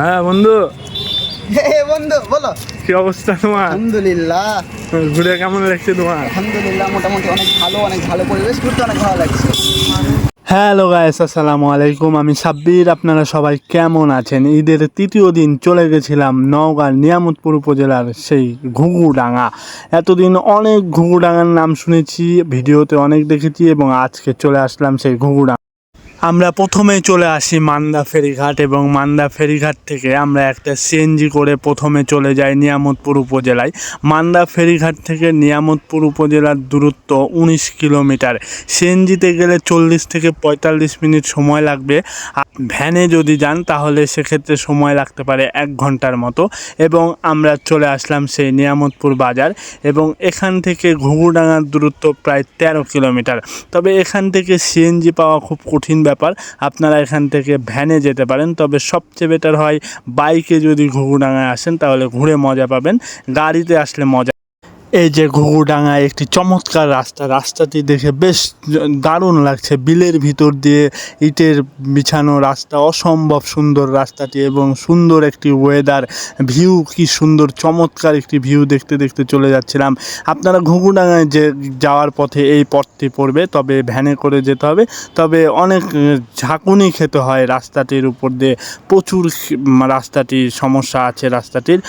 হ্যাঁ বন্ধু। বন্ধু বলো। কি অবস্থা তোমার? আলহামদুলিল্লাহ। ঘুরে কেমন লাগছে তোমার? আলহামদুলিল্লাহ মোটামুটি অনেক ভালো অনেক ভালো পরিবেশ ঘুরতে অনেক ভালো লাগছে। হ্যালো গাইস আসসালামু আলাইকুম। আমি সাব্বির আপনারা সবাই কেমন আছেন? ঈদের তৃতীয় দিন চলে গেছিলাম নওগাঁর নিয়ামতপুর উপজেলার সেই ঘুঘুডাঙ্গা। এতদিন অনেক ঘুঘুডাঙ্গার নাম শুনেছি ভিডিওতে অনেক দেখেছি এবং আজকে চলে আসলাম সেই ঘুঘুডাঙ্গা। আমরা প্রথমে চলে আসি মান্দা ফেরিঘাট এবং মান্দা ফেরিঘাট থেকে আমরা একটা সিএনজি করে প্রথমে চলে যাই নিয়ামতপুর উপজেলায়। মান্দা ফেরিঘাট থেকে নিয়ামতপুর উপজেলার দূরত্ব উনিশ কিলোমিটার। সিএনজিতে গেলে চল্লিশ থেকে পঁয়তাল্লিশ মিনিট সময় লাগবে। ভ্যানে যদি যান তাহলে সেক্ষেত্রে সময় লাগতে পারে এক ঘণ্টার মতো। এবং আমরা চলে আসলাম সেই নিয়ামতপুর বাজার এবং এখান থেকে ঘুঘুডাঙ্গার দূরত্ব প্রায় তেরো কিলোমিটার। তবে এখান থেকে সিএনজি পাওয়া খুব কঠিন ব্যাপার, আপনারা এখান থেকে ভ্যানে যেতে পারেন, তবে সবচেয়ে বেটার হয় বাইকে যদি ঘুঘুডাঙায় আসেন, তাহলে ঘুরে মজা পাবেন, গাড়িতে আসলে মজা এই যে ঘুঘুডাঙ্গায় একটি চমৎকার রাস্তা, রাস্তাটি দেখে বেশ দারুণ লাগছে। বিলের ভিতর দিয়ে ইটের বিছানো রাস্তা, অসম্ভব সুন্দর রাস্তাটি এবং সুন্দর একটি ওয়েদার ভিউ কি সুন্দর, চমৎকার একটি ভিউ দেখতে দেখতে চলে যাচ্ছিলাম। আপনারা ঘুঘুডাঙ্গায় যে যাওয়ার পথে এই পথটি পড়বে, তবে ভ্যানে করে যেতে হবে। তবে অনেক ঝাঁকুনি খেতে হয় রাস্তাটির উপর দিয়ে। প্রচুর রাস্তাটির সমস্যা আছে রাস্তাটির।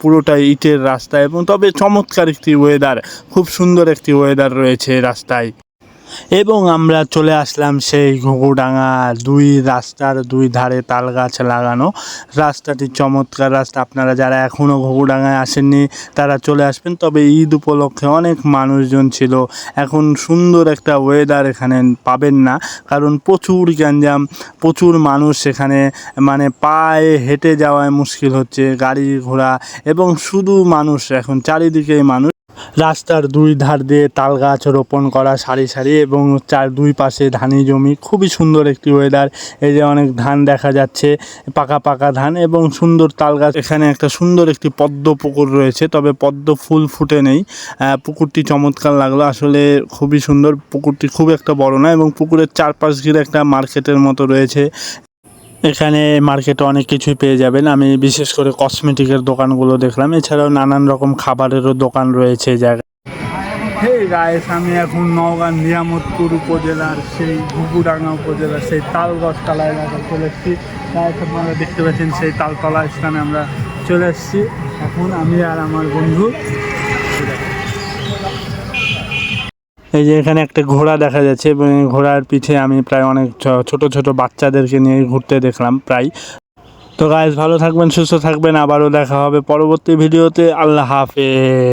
পুরোটাই ইটের রাস্তা এবং তবে চমৎকার একটি ওয়েদার খুব সুন্দর একটি ওয়েদার রয়েছে রাস্তায়। এবং আমরা চলে আসলাম সেই ঘুঘুডাঙ্গা দুই রাস্তার দুই ধারে তাল গাছ লাগানো। রাস্তাটি চমৎকার রাস্তা। আপনারা যারা এখনও ঘুঘুডাঙ্গায় আসেননি, তারা চলে আসবেন। তবে ঈদ উপলক্ষে অনেক মানুষজন ছিল। এখন সুন্দর একটা ওয়েদার এখানে পাবেন না। কারণ প্রচুর গ্যাঞ্জাম, প্রচুর মানুষ সেখানে মানে পায়ে হেঁটে যাওয়ায় মুশকিল হচ্ছে, গাড়ি ঘোড়া এবং শুধু মানুষ, এখন চারিদিকেই মানুষ। রাস্তার দুই ধার দিয়ে তাল গাছ রোপণ করা সারি সারি এবং চার দুই পাশে ধানি জমি। খুবই সুন্দর একটি ওয়েদার এই যে অনেক ধান দেখা যাচ্ছে, পাকা পাকা ধান এবং সুন্দর তাল গাছ। এখানে একটা সুন্দর একটি পদ্ম পুকুর রয়েছে, তবে পদ্ম ফুল ফুটে নেই। পুকুরটি চমৎকার লাগল। আসলে খুবই সুন্দর। পুকুরটি খুব একটা বড় না এবং পুকুরের চারপাশ ঘিরে একটা মার্কেটের মতো রয়েছে। এখানে মার্কেটে অনেক কিছুই পেয়ে যাবেন। আমি বিশেষ করে কসমেটিকের দোকানগুলো দেখলাম। এছাড়াও নানান রকম খাবারেরও দোকান রয়েছে জায়গায়। আমি এখন নওগাঁ নিয়ামতপুর উপজেলার সেই ঘুঘুডাঙ্গা উপজেলার সেই তালগছ তালা এলাকায় চলে এসেছি। আপনারা দেখতে পাচ্ছেন সেই তালতলা স্থানে আমরা চলে এসেছি। এখন আমি আর আমার বন্ধু এই যে এখানে একটা ঘোড়া দেখা যাচ্ছে, এবং ঘোড়ার পিঠে আমি প্রায় অনেক ছোট ছোট বাচ্চাদেরকে নিয়ে ঘুরতে দেখলাম প্রায়। তো গাইজ ভালো থাকবেন, সুস্থ থাকবেন, আবারও দেখা হবে পরবর্তী ভিডিওতে আল্লাহ হাফেজ।